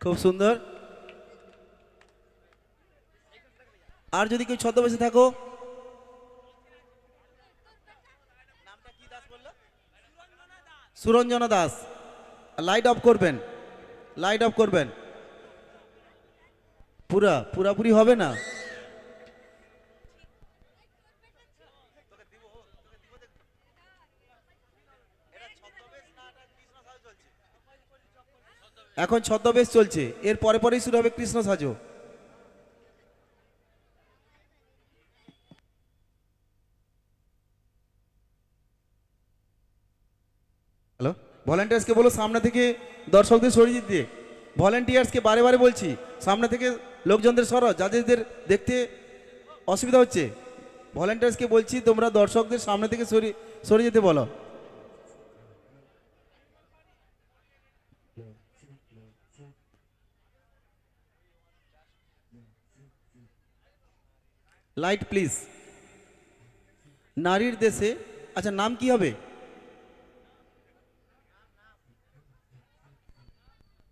খুব সুন্দর। আর যদি কেউ ছদ্মবেশে থাকো। সুরঞ্জনা দাস। লাইট অফ করবেন। লাইট অফ করবেন। পুরা, পুরাপুরি হবে না? এখন ছদ্মবেশ চলছে। এর পরে পরেই শুরু হবে কৃষ্ণ সাজো। হ্যালো? ভলেন্টিয়ার্সকে বলো সামনে থেকে দর্শকদের সরিয়ে দিতে ভলেন্টিয়ার্সকে বারে বারে বলছি, সামনে থেকে লোকজনদের সরো যাদের দেখতে অসুবিধা হচ্ছে। ভলেন্টিয়ার্সকে বলছি, তোমরা দর্শকদের সামনে থেকে সরিয়ে সরে যেতে বলো। লাইট প্লিজ নারীর দেশে আচ্ছা নাম কি হবে?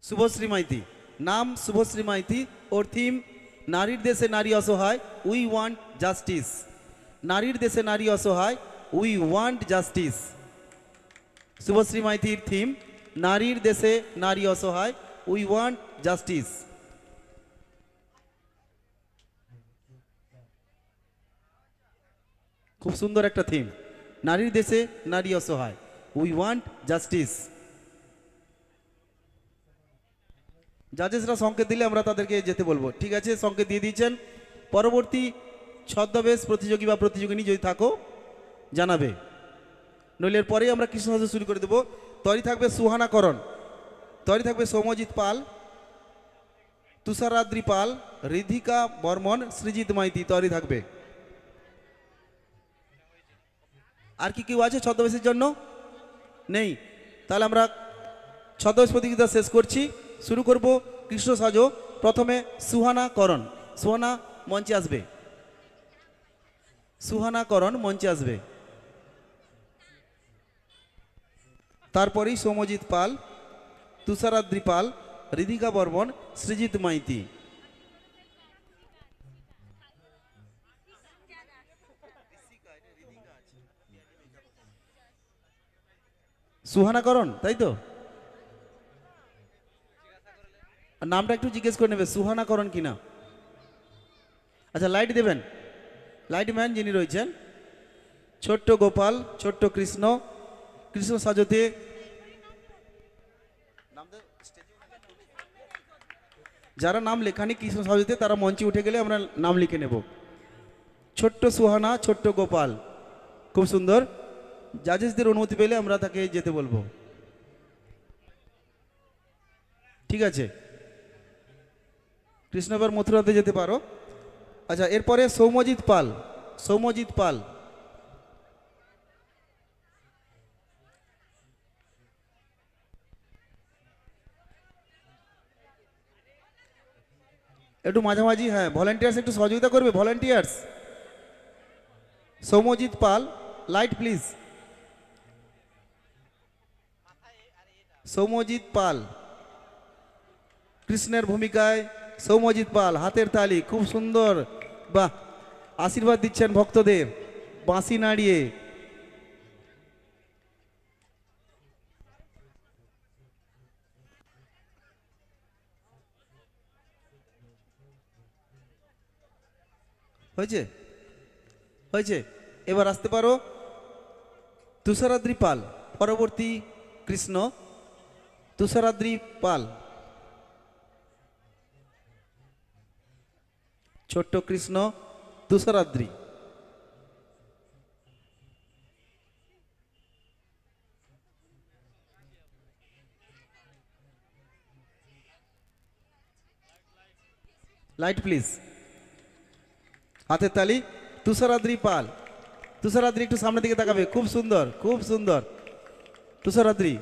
শুভশ্রী মাইতি। নাম শুভশ্রী মাইতি, ওর থিম নারীর দেশে নারী অসহায় উই ওয়ান্ট জাস্টিস নারীর দেশে নারী অসহায় উই ওয়ান্ট জাস্টিস শুভশ্রী মাইতির থিম নারীর দেশে নারী অসহায় উই ওয়ান্ট জাস্টিস খুব সুন্দর একটা থিম নারীর দেশে নারী অসহায়। উই ওয়ান্ট জাস্টিস জাজেসরা সংকেত দিলে আমরা তাদেরকে যেতে বলব। ঠিক আছে, সংকেত দিয়ে দিয়েছেন। পরবর্তী ছদ্মবেশ প্রতিযোগী বা প্রতিযোগিনী যদি থাকো, জানাবে। নইলের পরেই আমরা কৃষ্ণ শুরু করে দেবো। তৈরি থাকবে সুহানা করণ। তৈরি থাকবে সৌমজিৎ পাল, তুষারাদ্রি পাল, রিধিকা বর্মন, সৃজিত মাইতি। তৈরি থাকবে। আর কি কেউ আছে ছদ্মবেশের জন্য? নেই। তাহলে আমরা ছদ্মবেশ প্রতিযোগিতা শেষ করছি। শুরু করব কৃষ্ণ সাজো। প্রথমে সুহানা করণ সুহানা মঞ্চে আসবে। সুহানা করণ মঞ্চে আসবে। তারপরেই সৌমজিৎ পাল, তুষারাদ্রি পাল, রিধিকা বর্মন সৃজিত মাইতি। সুহানা করণ তাই তো? নামটা একটু জিজ্ঞেস করে নেবে সুহানা করণ কিনা? আচ্ছা লাইট দেবেন। লাইট ম্যান যিনি রয়েছেন, ছোট্ট গোপাল, ছোট্ট কৃষ্ণ কৃষ্ণ সাজতে। যারা নাম লেখানি কৃষ্ণ সাজতে, তারা মঞ্চে উঠে গেলে আমরা নাম লিখে নেব। ছোট্ট সুহানা, ছোট্ট গোপাল। খুব সুন্দর। জাজেসদের অনুমতি পেলে আমরা তাকে যেতে বলব। ঠিক আছে? কৃষ্ণ এবার মথুরাতে যেতে পারো। আচ্ছা এরপরে সৌম্যজিৎ পাল সৌম্যজিৎ পাল। একটু মাঝামাঝি হ্যাঁ ভলেন্টিয়ার্স একটু সহযোগিতা করবে volunteers Soumyajit Pal light please Soumyajit Pal. কৃষ্ণের ভূমিকায় সৌম্যজিৎ পাল, হাতের তালি, খুব সুন্দর। বাহ, আশীর্বাদ দিচ্ছেন ভক্তদের, বাঁশি নাড়িয়ে। হয়েছে? হয়েছে? এবার আসতে পারো। তুষারাদ্রি পাল, পরবর্তী কৃষ্ণ। তুষারাদ্রি পাল। ছোট্ট কৃষ্ণ তুষারাদ্রি। লাইট প্লিজ হাতের তালি, তুষারাদ্রি পাল। তুষারাদ্রি একটু সামনের দিকে তাকাবে। খুব সুন্দর খুব সুন্দর। তুষারাদ্রি।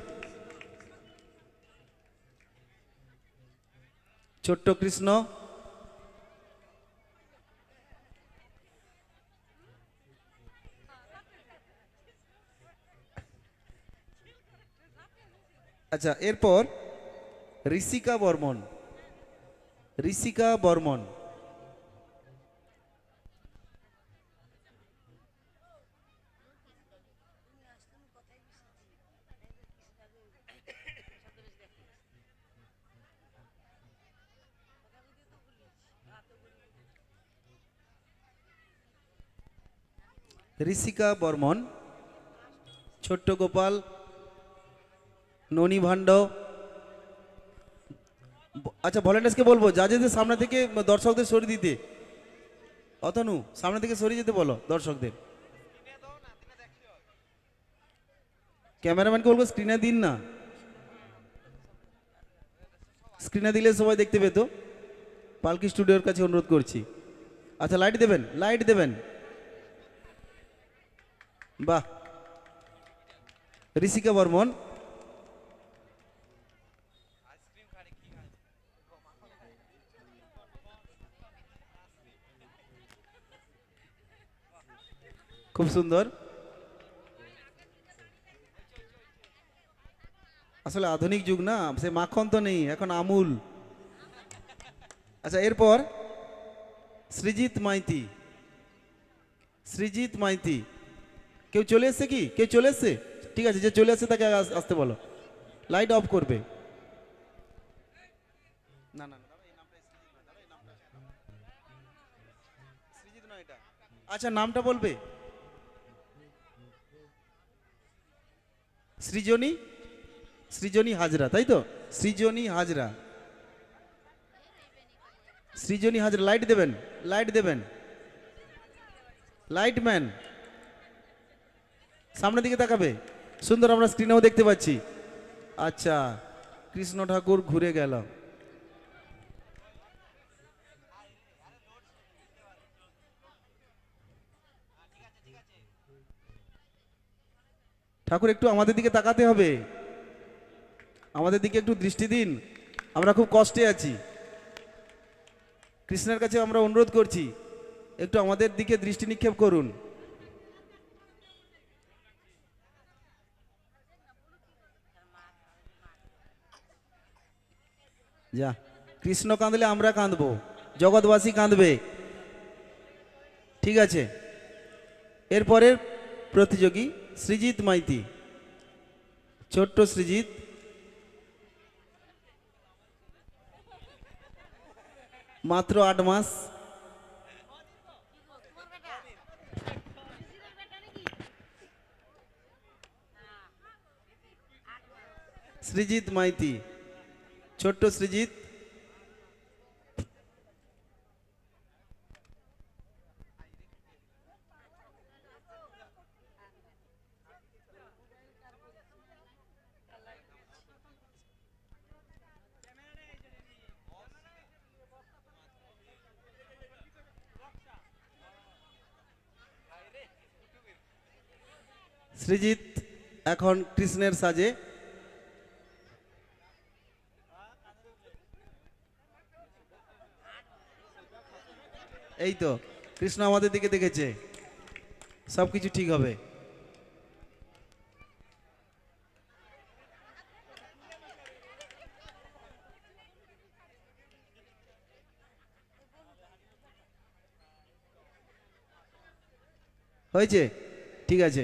ছোট্ট কৃষ্ণ। আচ্ছা এরপর ঋষিকা বর্মন। ঋষিকা বর্মন। ঋষিকা বর্মন, ছোট্ট গোপাল, ননী ভাণ্ড আচ্ছা ভলেন্টার্সকে বলব জাজেদের সামনে থেকে দর্শকদের সরিয়ে দিতে। অতনু, সামনে থেকে সরিয়ে যেতে বলো দর্শকদের। ক্যামেরাম্যানকে বলব স্ক্রিনে দিন না। স্ক্রিনে দিলে সবাই দেখতে পেতো। পালকি স্টুডিওর কাছে অনুরোধ করছি। আচ্ছা লাইট দেবেন লাইট দেবেন। বাহ। ঋষিকা বর্মন। খুব সুন্দর। আসলে আধুনিক যুগ না, সে মাখন তো নেই, এখন আমুল। আচ্ছা এরপর সৃজিত মাইতি। সৃজিত মাইতি। কেউ চলে এসছে কি? কেউ চলে এসছে? ঠিক আছে যে চলে এসছে তাকে আসতে বলো। লাইট অফ করবে। না না। আচ্ছা নামটা বলবে। সৃজনী? সৃজনী হাজরা তাই তো? সৃজনী হাজরা। সৃজনী হাজরা লাইট দেবেন লাইট দেবেন। লাইট ম্যান সামনের দিকে তাকাবে। সুন্দর আমরা স্ক্রিনেও দেখতে পাচ্ছি। আচ্ছা কৃষ্ণ ঠাকুর ঘুরে গেল। ঠাকুর, একটু আমাদের দিকে তাকাতে হবে। আমাদের দিকে একটু দৃষ্টি দিন। আমরা খুব কষ্টে আছি। কৃষ্ণের কাছে আমরা অনুরোধ করছি, একটু আমাদের দিকে দৃষ্টি নিক্ষেপ করুন। যা। কৃষ্ণ কাঁদলে আমরা কাঁদবো, জগৎবাসী কাঁদবে। ঠিক আছে? এরপরের প্রতিযোগী সৃজিত মাইতি। ছোট্ট সৃজিত মাত্র আট মাস। সৃজিত মাইতি। ছোট্ট সৃজিত। সৃজিত এখন কৃষ্ণের সাজে। এই তো কৃষ্ণ আমাদের দিকে দেখেছে। সব কিছু ঠিক হবে। হয়েছে? ঠিক আছে।